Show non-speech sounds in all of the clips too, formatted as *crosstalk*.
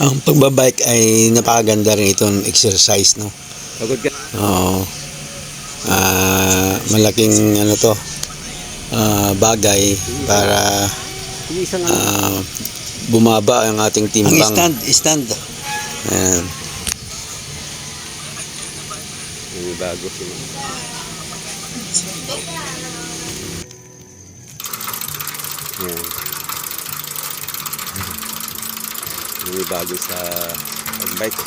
Ang pagbabike ay napakaganda rin itong exercise, no? Pagod ka. Oo. Ah, malaking ano to, ah, bagay para ano. ah, bumaba ang ating Ang timbang. stand, stand. Ayan. Yung bago sila. Yan. Bago sa pagbike.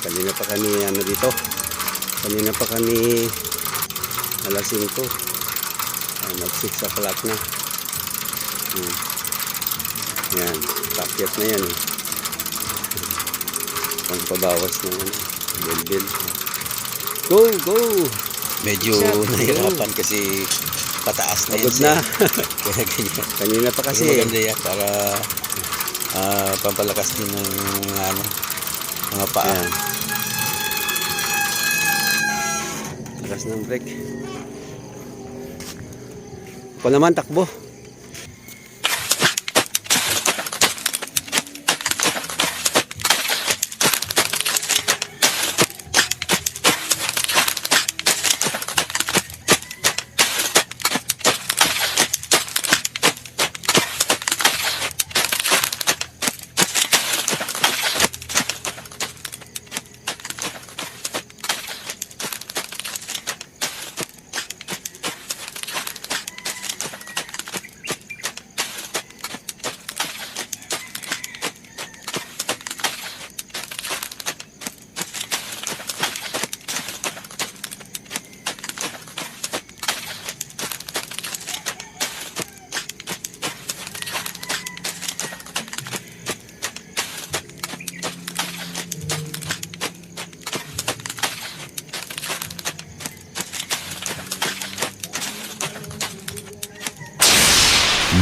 Kanina pa kami ano dito. Kanina pa kami alas 5. Ah, mag 6 o'clock na. Hmm. Yan. Pakyat na yan. Eh. Pagpabawas ng ano, bilbil. Go, go! Medyo Siya, nahirapan kasi pataas na yan. Pagod na. *laughs* Kaya ganyan. Kanina pa Kasi kasi. maganda yan para ah, pampalakas din ng ano, mga paa. Ayan. Lakas ng brake. Ako naman, takbo.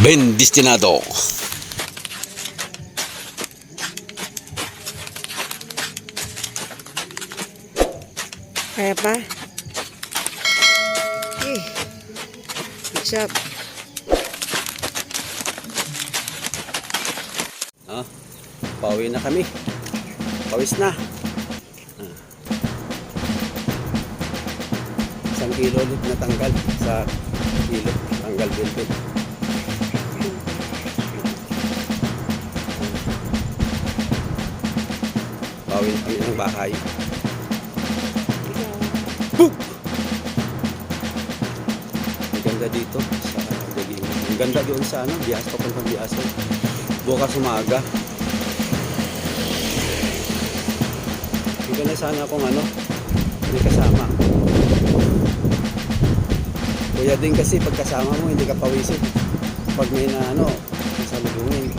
Ben Destinado. Kaya pa? Eh, what's up? Ah, pauwi na kami. Pawis na. Ah. Isang kilo ulit na tanggal sa kilo. Tanggal bilbil. Pauwi na kami ng bahay. Ang ganda dito sa Dagingan. Ang ganda doon sa ano, Bias, papuntang Bias. Bukas umaga. Hindi na sana kung ano, may kasama. Kuya din kasi pag kasama mo, hindi ka pawisin. Pag may na ano, sa lubungin.